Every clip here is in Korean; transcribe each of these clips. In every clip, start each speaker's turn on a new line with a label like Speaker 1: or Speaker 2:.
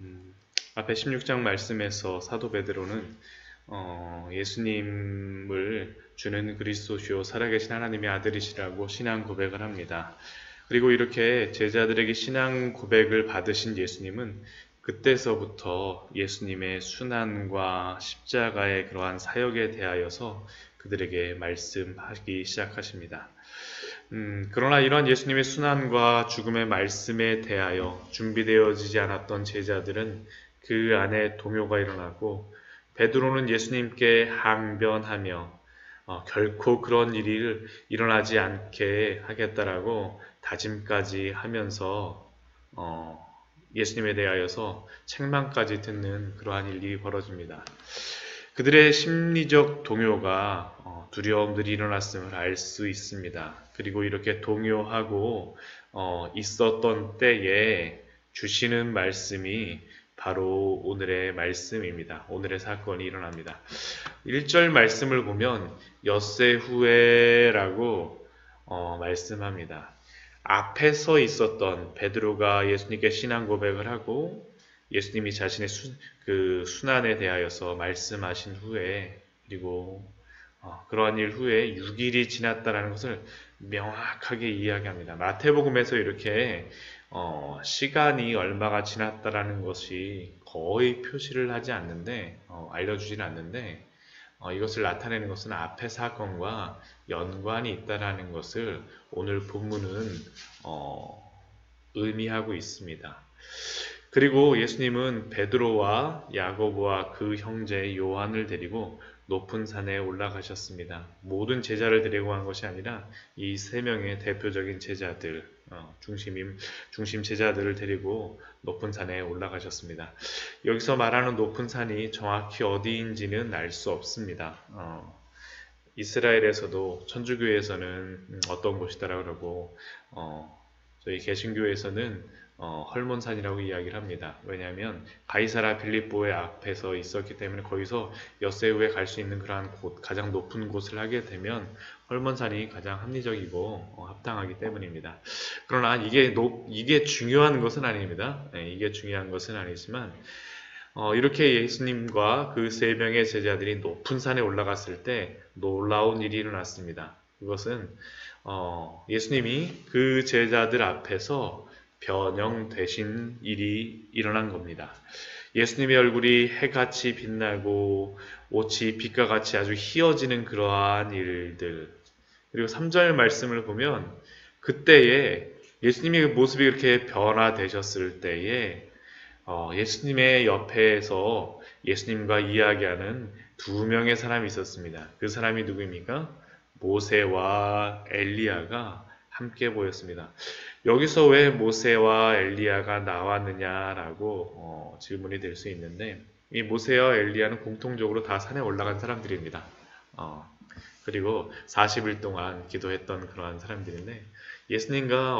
Speaker 1: 음, 앞에 16장 말씀에서 사도 베드로는 어, 예수님을 주는 그리스도 주요 살아계신 하나님의 아들이시라고 신앙 고백을 합니다. 그리고 이렇게 제자들에게 신앙 고백을 받으신 예수님은 그때서부터 예수님의 순환과 십자가의 그러한 사역에 대하여서 그들에게 말씀하기 시작하십니다. 음, 그러나 이러한 예수님의 순환과 죽음의 말씀에 대하여 준비되어지지 않았던 제자들은 그 안에 동요가 일어나고 베드로는 예수님께 항변하며 어, 결코 그런 일이 일어나지 않게 하겠다라고 다짐까지 하면서 어, 예수님에 대하여서 책망까지 듣는 그러한 일이 벌어집니다. 그들의 심리적 동요가 어, 두려움들이 일어났음을 알 수 있습니다. 그리고 이렇게 동요하고 어, 있었던 때에 주시는 말씀이 바로 오늘의 말씀입니다. 오늘의 사건이 일어납니다. 1절 말씀을 보면 엿새 후에라고 어, 말씀합니다. 앞에 서 있었던 베드로가 예수님께 신앙 고백을 하고 예수님이 자신의 수, 그 순환에 대하여서 말씀하신 후에 그리고 어, 그러한 일 후에 6일이 지났다라는 것을 명확하게 이야기합니다. 마태복음에서 이렇게 어, 시간이 얼마가 지났다라는 것이 거의 표시를 하지 않는데 어, 알려주지는 않는데 어, 이것을 나타내는 것은 앞의 사건과 연관이 있다라는 것을 오늘 본문은 어, 의미하고 있습니다. 그리고 예수님은 베드로와 야고보와 그 형제 요한을 데리고 높은 산에 올라가셨습니다. 모든 제자를 데리고 간 것이 아니라 이 세 명의 대표적인 제자들, 어, 중심임, 중심 제자들을 데리고 높은 산에 올라가셨습니다. 여기서 말하는 높은 산이 정확히 어디인지는 알 수 없습니다. 어, 이스라엘에서도 천주교에서는 어떤 곳이다라고 그러고 어, 저희 개신교에서는 어, 헐몬산이라고 이야기를 합니다. 왜냐하면 가이사라 빌립보의 앞에서 있었기 때문에 거기서 엿새우에 갈 수 있는 그러한 곳, 가장 높은 곳을 하게 되면 헐몬산이 가장 합리적이고 어, 합당하기 때문입니다. 그러나 이게 높, 이게 중요한 것은 아닙니다. 네, 이게 중요한 것은 아니지만 어, 이렇게 예수님과 그 세 명의 제자들이 높은 산에 올라갔을 때 놀라운 일이 일어났습니다. 그것은 어, 예수님이 그 제자들 앞에서 변형되신 일이 일어난 겁니다. 예수님의 얼굴이 해같이 빛나고 옷이 빛과 같이 아주 희어지는 그러한 일들. 그리고 3절 말씀을 보면 그때에 예수님의 모습이 이렇게 변화되셨을 때에 어, 예수님의 옆에서 예수님과 이야기하는 두 명의 사람이 있었습니다. 그 사람이 누구입니까? 모세와 엘리야가 함께 보였습니다. 여기서 왜 모세와 엘리야가 나왔느냐라고 어, 질문이 될 수 있는데 이 모세와 엘리야는 공통적으로 다 산에 올라간 사람들입니다. 어, 그리고 40일 동안 기도했던 그러한 사람들인데 예수님과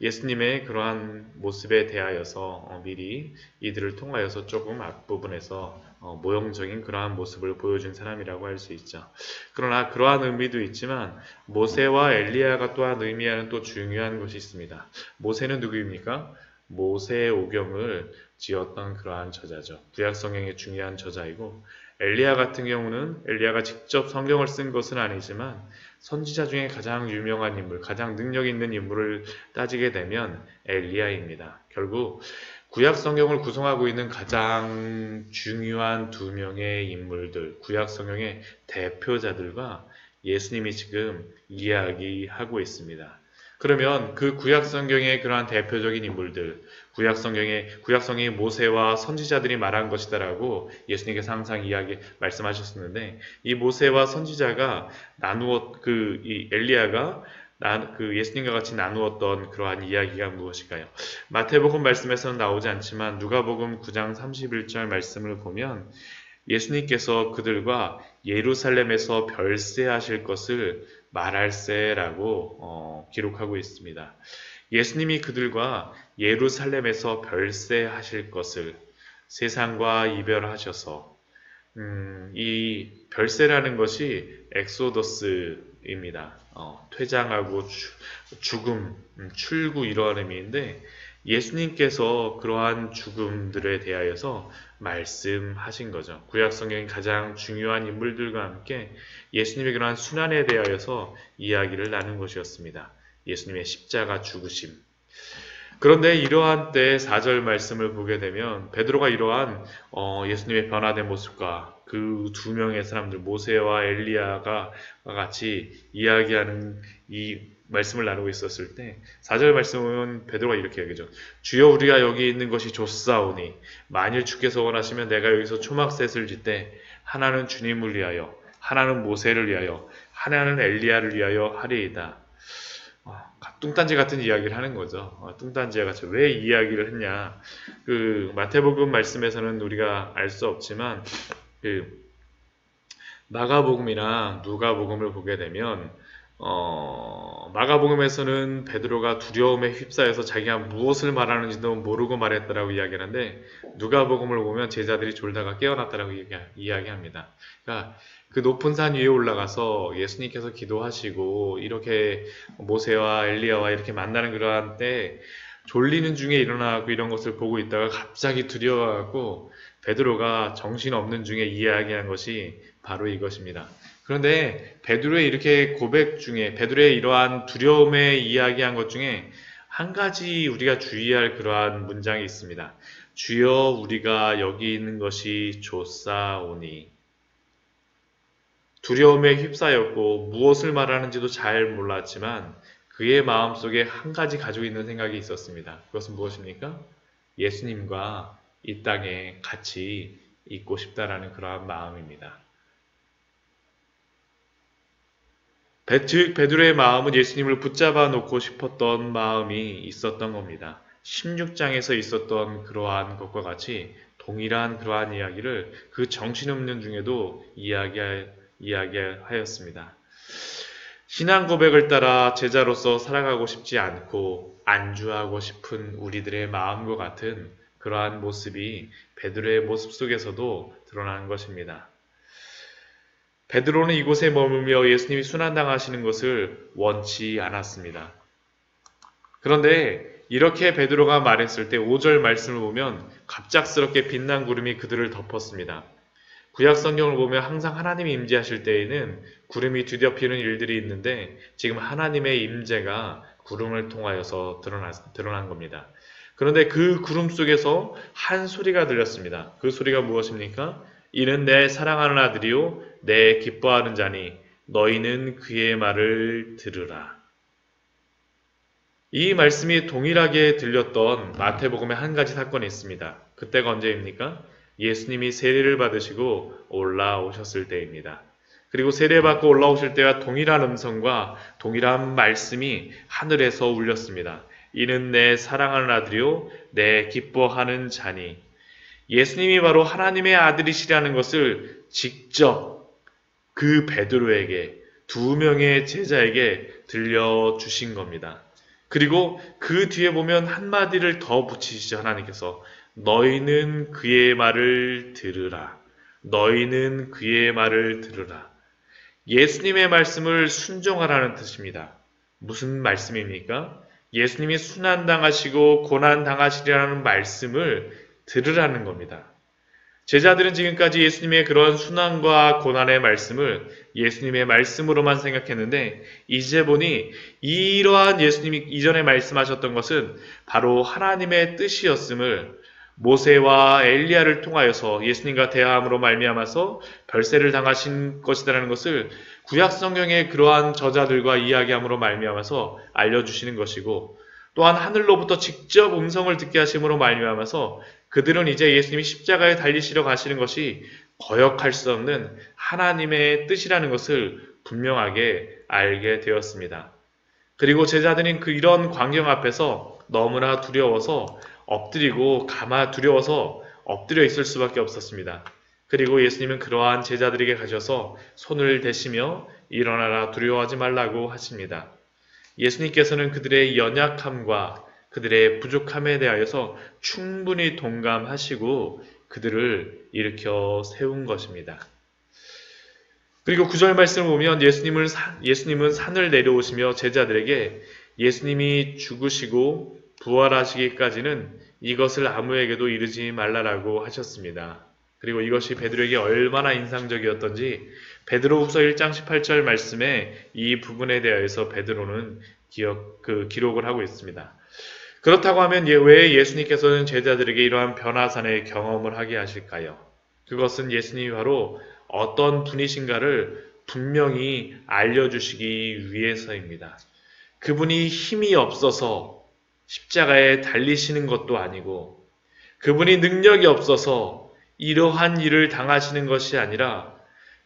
Speaker 1: 예수님의 그러한 모습에 대하여서 어, 미리 이들을 통하여서 조금 앞부분에서 어, 모형적인 그러한 모습을 보여준 사람이라고 할 수 있죠. 그러나 그러한 의미도 있지만 모세와 엘리야가 또한 의미하는 또 중요한 것이 있습니다. 모세는 누구입니까? 모세의 오경을 지었던 그러한 저자죠. 구약 성경의 중요한 저자이고 엘리야 같은 경우는 엘리야가 직접 성경을 쓴 것은 아니지만 선지자 중에 가장 유명한 인물, 가장 능력 있는 인물을 따지게 되면 엘리야입니다. 결국 구약 성경을 구성하고 있는 가장 중요한 두 명의 인물들, 구약 성경의 대표자들과 예수님이 지금 이야기하고 있습니다. 그러면 그 구약 성경의 그러한 대표적인 인물들, 구약 성경의 구약 성경의 모세와 선지자들이 말한 것이다라고 예수님께서 항상 이야기 말씀하셨었는데 이 모세와 선지자가 나누었 그 이 엘리야가 그 예수님과 같이 나누었던 그러한 이야기가 무엇일까요? 마태복음 말씀에서는 나오지 않지만 누가복음 9장 31절 말씀을 보면 예수님께서 그들과 예루살렘에서 별세하실 것을 말할세라고 어, 기록하고 있습니다. 예수님이 그들과 예루살렘에서 별세하실 것을 세상과 이별하셔서 음, 이 별세라는 것이 엑소더스입니다. 어, 퇴장하고 주, 죽음, 음, 출구 이러한 의미인데 예수님께서 그러한 죽음들에 대하여서 말씀하신 거죠. 구약 성경의 가장 중요한 인물들과 함께 예수님의 그러한 순환에 대하여서 이야기를 나눈 것이었습니다. 예수님의 십자가 죽으심. 그런데 이러한 때 4절 말씀을 보게 되면 베드로가 이러한 어, 예수님의 변화된 모습과 그 두 명의 사람들 모세와 엘리야가 같이 이야기하는 이 말씀을 나누고 있었을 때 4절 말씀은 베드로가 이렇게 얘기하죠. 주여 우리가 여기 있는 것이 좋사오니 만일 주께서 원하시면 내가 여기서 초막셋을 짓되 하나는 주님을 위하여 하나는 모세를 위하여 하나는 엘리야를 위하여 하리이다. 아, 뚱딴지 같은 이야기를 하는 거죠. 아, 뚱딴지와 같이 왜 이야기를 했냐? 그 마태복음 말씀에서는 우리가 알 수 없지만 그 마가복음이나 누가복음을 보게 되면 어, 마가복음에서는 베드로가 두려움에 휩싸여서 자기가 무엇을 말하는지도 모르고 말했다라고 이야기하는데 누가복음을 보면 제자들이 졸다가 깨어났다라고 이야기, 합니다 그러니까 그 높은 산 위에 올라가서 예수님께서 기도하시고 이렇게 모세와 엘리야와 이렇게 만나는 그러한 때 졸리는 중에 일어나고 이런 것을 보고 있다가 갑자기 두려워하고 베드로가 정신 없는 중에 이야기한 것이 바로 이것입니다. 그런데 베드로의 이렇게 고백 중에 베드로의 이러한 두려움에 이야기한 것 중에 한 가지 우리가 주의할 그러한 문장이 있습니다. 주여 우리가 여기 있는 것이 좋사오니 두려움에 휩싸였고 무엇을 말하는지도 잘 몰랐지만 그의 마음속에 한 가지 가지고 있는 생각이 있었습니다. 그것은 무엇입니까? 예수님과 이 땅에 같이 있고 싶다라는 그러한 마음입니다. 즉 베드로의 마음은 예수님을 붙잡아 놓고 싶었던 마음이 있었던 겁니다. 16장에서 있었던 그러한 것과 같이 동일한 그러한 이야기를 그 정신없는 중에도 이야기, 이야기하였습니다. 신앙 고백을 따라 제자로서 살아가고 싶지 않고 안주하고 싶은 우리들의 마음과 같은 그러한 모습이 베드로의 모습 속에서도 드러나는 것입니다. 베드로는 이곳에 머물며 예수님이 순환당하시는 것을 원치 않았습니다. 그런데 이렇게 베드로가 말했을 때 5절 말씀을 보면 갑작스럽게 빛난 구름이 그들을 덮었습니다. 구약 성경을 보면 항상 하나님이 임재하실 때에는 구름이 뒤덮이는 일들이 있는데 지금 하나님의 임재가 구름을 통하여서 드러난, 드러난 겁니다. 그런데 그 구름 속에서 한 소리가 들렸습니다. 그 소리가 무엇입니까? 이는 내 사랑하는 아들이요 내 기뻐하는 자니 너희는 그의 말을 들으라. 이 말씀이 동일하게 들렸던 마태복음의 한 가지 사건이 있습니다. 그때가 언제입니까? 예수님이 세례를 받으시고 올라오셨을 때입니다. 그리고 세례받고 올라오실 때와 동일한 음성과 동일한 말씀이 하늘에서 울렸습니다. 이는 내 사랑하는 아들이요, 내 기뻐하는 자니. 예수님이 바로 하나님의 아들이시라는 것을 직접 그 베드로에게 두 명의 제자에게 들려주신 겁니다. 그리고 그 뒤에 보면 한마디를 더 붙이시죠. 하나님께서 너희는 그의 말을 들으라. 너희는 그의 말을 들으라. 예수님의 말씀을 순종하라는 뜻입니다. 무슨 말씀입니까? 예수님이 순환당하시고 고난당하시리라는 말씀을 들으라는 겁니다. 제자들은 지금까지 예수님의 그런 순환과 고난의 말씀을 예수님의 말씀으로만 생각했는데 이제 보니 이러한 예수님이 이전에 말씀하셨던 것은 바로 하나님의 뜻이었음을 모세와 엘리야를 통하여서 예수님과 대화함으로 말미암아서 별세를 당하신 것이라는 것을 구약 성경의 그러한 저자들과 이야기함으로 말미암아서 알려 주시는 것이고 또한 하늘로부터 직접 음성을 듣게 하심으로 말미암아서 그들은 이제 예수님이 십자가에 달리시려 가시는 것이 거역할 수 없는 하나님의 뜻이라는 것을 분명하게 알게 되었습니다. 그리고 제자들은 그 이런 광경 앞에서 너무나 두려워서 엎드리고 가마 두려워서 엎드려 있을 수밖에 없었습니다. 그리고 예수님은 그러한 제자들에게 가셔서 손을 대시며 일어나라 두려워하지 말라고 하십니다. 예수님께서는 그들의 연약함과 그들의 부족함에 대하여서 충분히 동감하시고 그들을 일으켜 세운 것입니다. 그리고 구절 말씀을 보면 예수님을, 예수님은 산을 내려오시며 제자들에게 예수님이 죽으시고 부활하시기까지는 이것을 아무에게도 이르지 말라라고 하셨습니다. 그리고 이것이 베드로에게 얼마나 인상적이었던지 베드로후서 1장 18절 말씀에 이 부분에 대하여서 베드로는 기억 그 기록을 하고 있습니다. 그렇다고 하면 예, 왜 예수님께서는 제자들에게 이러한 변화산의 경험을 하게 하실까요? 그것은 예수님이 바로 어떤 분이신가를 분명히 알려주시기 위해서입니다. 그분이 힘이 없어서 십자가에 달리시는 것도 아니고 그분이 능력이 없어서 이러한 일을 당하시는 것이 아니라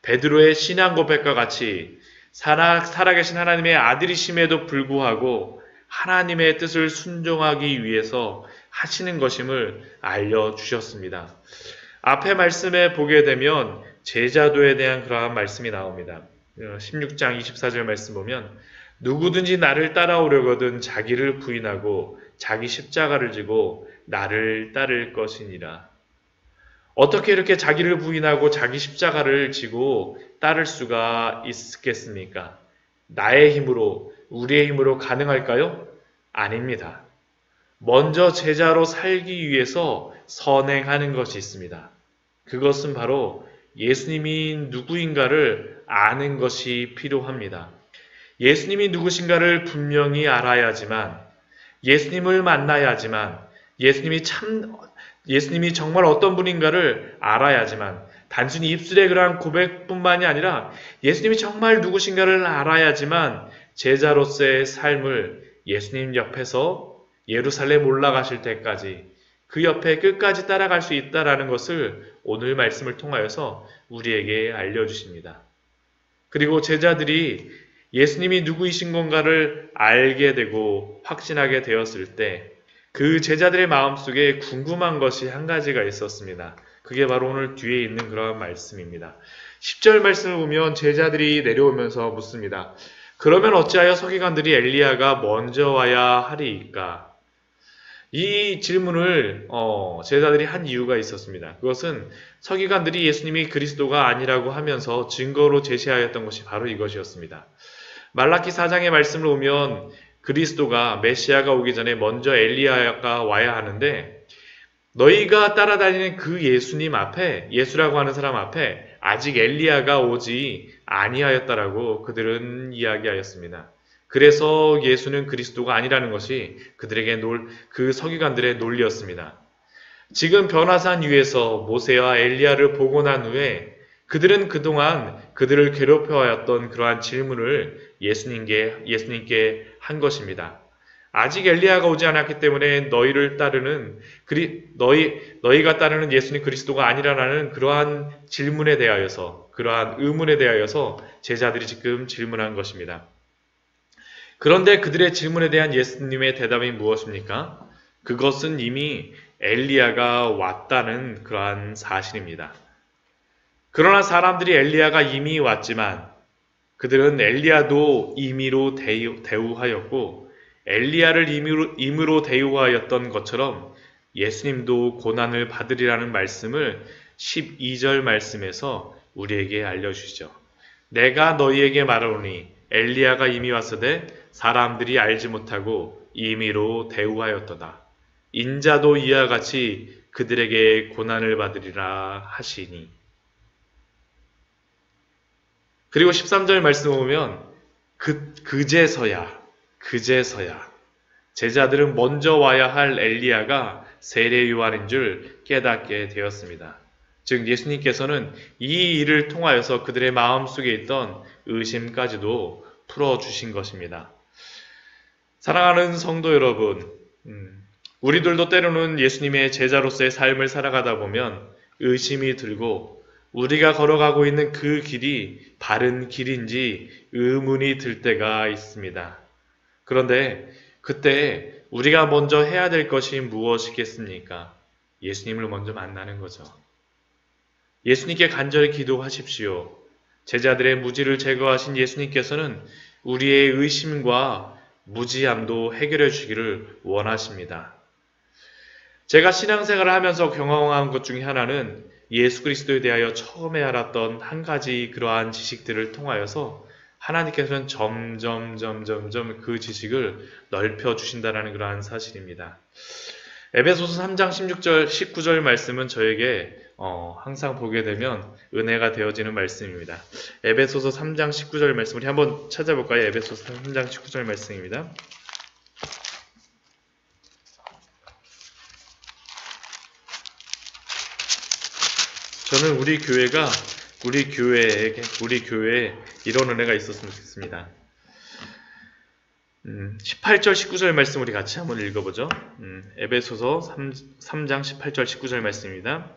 Speaker 1: 베드로의 신앙 고백과 같이 살아, 살아계신 하나님의 아들이심에도 불구하고 하나님의 뜻을 순종하기 위해서 하시는 것임을 알려주셨습니다. 앞에 말씀에 보게 되면 제자도에 대한 그러한 말씀이 나옵니다. 16장 24절 말씀 보면 누구든지 나를 따라오려거든 자기를 부인하고 자기 십자가를 지고 나를 따를 것이니라. 어떻게 이렇게 자기를 부인하고 자기 십자가를 지고 따를 수가 있겠습니까? 나의 힘으로, 우리의 힘으로 가능할까요? 아닙니다. 먼저 제자로 살기 위해서 선행하는 것이 있습니다. 그것은 바로 예수님이 누구인가를 아는 것이 필요합니다. 예수님이 누구신가를 분명히 알아야지만 예수님을 만나야지만 예수님이 참 예수님이 정말 어떤 분인가를 알아야지만 단순히 입술의 그러한 고백뿐만이 아니라 예수님이 정말 누구신가를 알아야지만 제자로서의 삶을 예수님 옆에서 예루살렘 올라가실 때까지 그 옆에 끝까지 따라갈 수 있다라는 것을 오늘 말씀을 통하여서 우리에게 알려주십니다. 그리고 제자들이 예수님이 누구이신 건가를 알게 되고 확신하게 되었을 때 그 제자들의 마음속에 궁금한 것이 한 가지가 있었습니다. 그게 바로 오늘 뒤에 있는 그런 말씀입니다. 10절 말씀을 보면 제자들이 내려오면서 묻습니다. 그러면 어찌하여 서기관들이 엘리야가 먼저 와야 하리이까? 이 질문을 어, 제자들이 한 이유가 있었습니다. 그것은 서기관들이 예수님이 그리스도가 아니라고 하면서 증거로 제시하였던 것이 바로 이것이었습니다. 말라키 4장의 말씀을 보면 그리스도가 메시아가 오기 전에 먼저 엘리야가 와야 하는데 너희가 따라다니는 그 예수님 앞에 예수라고 하는 사람 앞에 아직 엘리야가 오지 아니하였다라고 그들은 이야기하였습니다. 그래서 예수는 그리스도가 아니라는 것이 그들에게 놀, 그 서기관들의 논리였습니다. 지금 변화산 위에서 모세와 엘리야를 보고 난 후에 그들은 그동안 그들을 괴롭혀왔던 그러한 질문을 예수님께, 예수님께 한 것입니다. 아직 엘리야가 오지 않았기 때문에 너희를 따르는 그리 너희 너희가 따르는 예수님 그리스도가 아니라는 그러한 질문에 대하여서 그러한 의문에 대하여서 제자들이 지금 질문한 것입니다. 그런데 그들의 질문에 대한 예수님의 대답이 무엇입니까? 그것은 이미 엘리야가 왔다는 그러한 사실입니다. 그러나 사람들이 엘리야가 이미 왔지만 그들은 엘리야도 임의로 대우하였고 엘리야를 임의로, 임의로 대우하였던 것처럼 예수님도 고난을 받으리라는 말씀을 12절 말씀에서 우리에게 알려주시죠. 내가 너희에게 말하노니 엘리야가 이미 왔으되 사람들이 알지 못하고 임의로 대우하였도다. 인자도 이와 같이 그들에게 고난을 받으리라 하시니. 그리고 13절 말씀 보면 그, 그제서야, 그제서야. 제자들은 먼저 와야 할 엘리야가 세례 요한인 줄 깨닫게 되었습니다. 즉 예수님께서는 이 일을 통하여서 그들의 마음속에 있던 의심까지도 풀어 주신 것입니다. 사랑하는 성도 여러분, 음, 우리들도 때로는 예수님의 제자로서의 삶을 살아가다 보면 의심이 들고 우리가 걸어가고 있는 그 길이 바른 길인지 의문이 들 때가 있습니다. 그런데 그때 우리가 먼저 해야 될 것이 무엇이겠습니까? 예수님을 먼저 만나는 거죠. 예수님께 간절히 기도하십시오. 제자들의 무지를 제거하신 예수님께서는 우리의 의심과 무지함도 해결해 주기를 원하십니다. 제가 신앙생활을 하면서 경험한 것 중에 하나는 예수 그리스도에 대하여 처음에 알았던 한 가지 그러한 지식들을 통하여서 하나님께서는 점점 점 점점 그 지식을 넓혀 주신다라는 그러한 사실입니다. 에베소서 3장 16절 19절 말씀은 저에게 어, 항상 보게 되면 은혜가 되어지는 말씀입니다. 에베소서 3장 19절 말씀 우리 한번 찾아볼까요? 에베소서 3장 19절 말씀입니다. 저는 우리 교회가 우리 교회에게 우리 교회에 이런 은혜가 있었으면 좋겠습니다. 음, 18절 19절 말씀 우리 같이 한번 읽어보죠. 음, 에베소서 3, 3장 18절 19절 말씀입니다.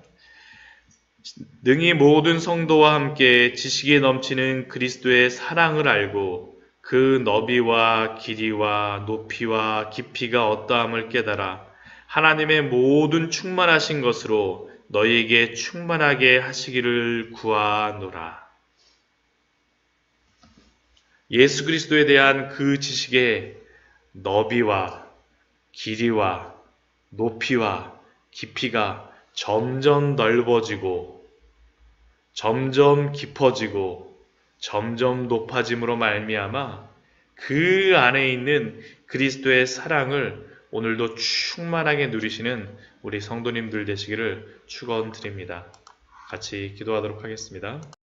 Speaker 1: 능히 모든 성도와 함께 지식에 넘치는 그리스도의 사랑을 알고 그 너비와 길이와 높이와 깊이가 어떠함을 깨달아 하나님의 모든 충만하신 것으로 너희에게 충만하게 하시기를 구하노라. 예수 그리스도에 대한 그 지식의 너비와 길이와 높이와 깊이가 점점 넓어지고 점점 깊어지고 점점 높아짐으로 말미암아 그 안에 있는 그리스도의 사랑을 오늘도 충만하게 누리시는 우리 성도님들 되시기를 축원드립니다. 같이 기도하도록 하겠습니다.